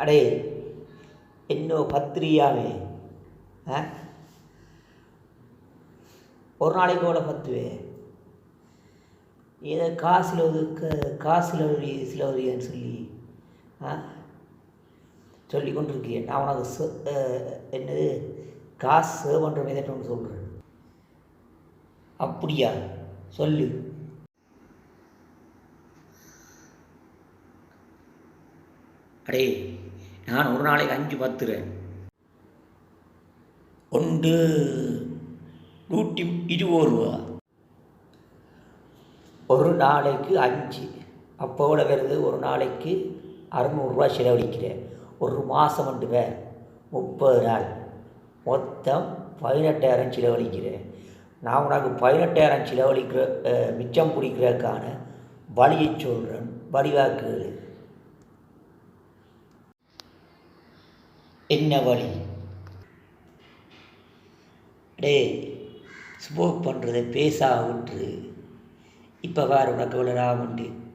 அடே என்னோ பத்திரியாவே? ஆ? ஒரு நாளைக்கு கூட பத்துவே? ஏதோ காசில் ஒதுக்க காசில் ஒரு சில ஒதுன்னு சொல்லி ஆ? சொல்லி கொண்டிருக்கேன் நான் உனக்கு ச- என்னது? காசு சேவ் பண்ணுற மாதிரி ஒன்று சொல்கிறேன் அப்படியா? சொல்லு. அடே நான் ஒரு நாளைக்கு அஞ்சு பத்துறேன் ஒன்று நூற்றி இருபது ரூபா. ஒரு நாளைக்கு அஞ்சு. அப்போட வருது? ஒரு நாளைக்கு அறுநூறுரூவா செலவழிக்கிறேன். ஒரு மாதம் ரெண்டு பேர் முப்பது நாள். மொத்தம் பதினெட்டாயிரம் செலவழிக்கிறேன். நான் உனக்கு பதினெட்டாயிரம் செலவழிக்கிற மிச்சம் பிடிக்கிறதுக்கான வழியை சொல்கிறேன் வடிவாக்குகள் என்ன வழி? டே ஸ்மோக் பண்ணுறது பேசா விட்டுரு இப்போ வேறு உனக்கு எவ்வளோ லாபம்